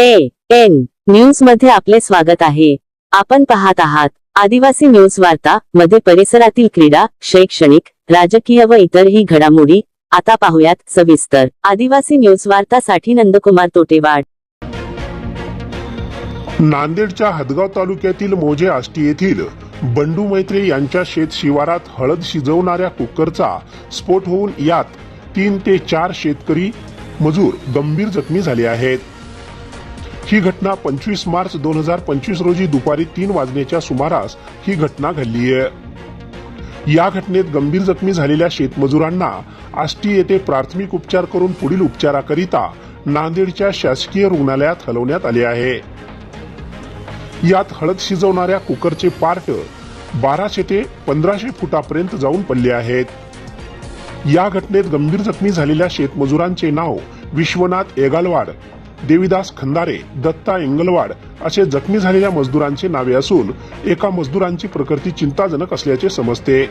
A N न्यूजमध्ये आपले स्वागत आहे. आपण पाहत आहात आदिवासी न्यूज वार्ता मध्ये परिसरातील क्रीडा शैक्षणिक राजकीय व इतरही घडामोडी. आता पाहुयात सविस्तर. आदिवासी न्यूज वार्तासाठी नंदकुमार तोटेवाड. नांदेडच्या हदगाव तालुक्यातील मोजे आष्टी येथील बंडू मैत्रे यांच्या शेत शिवारात हळद शिजवणाऱ्या कुकरचा स्फोट होऊन यात तीन ते चार शेतकरी मजूर गंभीर जखमी झाले आहेत. ही घटना पंचवीस मार्च दोन हजार पंचवीस रोजी दुपारी तीन वाजण्याच्या सुमारास ही घटना घडली आहे. या घटनेत गंभीर जखमी झालेल्या शेतमजुरांना आष्टी येथे प्राथमिक उपचार करून पुढील उपचाराकरिता नांदेडच्या शासकीय रुग्णालयात हलवण्यात आले आहे. यात हळद शिजवणाऱ्या कुकरचे पार्ट बाराशे ते पंधराशे फुटापर्यंत जाऊन पडले आहेत. या घटनेत गंभीर जखमी झालेल्या शेतमजुरांचे नाव विश्वनाथ एगालवाड देवीदास खंदारे दत्ता इंगलवाड असे जखमी झालेल्या मजदुरांचे नावे असून एका मजदुरांची प्रकृती चिंताजनक असल्याचे समजते.